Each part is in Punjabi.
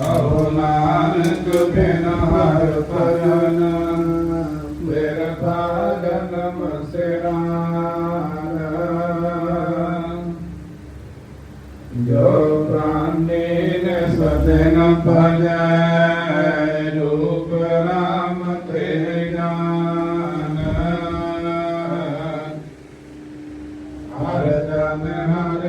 ਕਹੋ ਨਾਨਕ ਬਿਨ ਹਰ ਭਜਨ ਬਿਰਥਾ ਜਨਮ ਸਿਰਾਨ ਜੋ ਪ੍ਰਾਨੇ ਨੇ ਸਦਨ ਭਜੈ, ਰੂਪ ਰਾਮ ਤੇ ਜਾਨ ਹਰ ਜਨ ਹਰ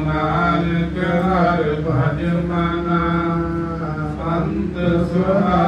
ਨਾਨਕ ਹਰ ਭਜ ਮਨਾ ਅੰਤ ਸੁਹਾ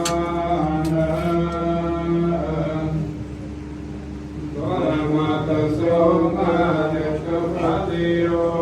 มาตัสสะมาเตชกปะติโย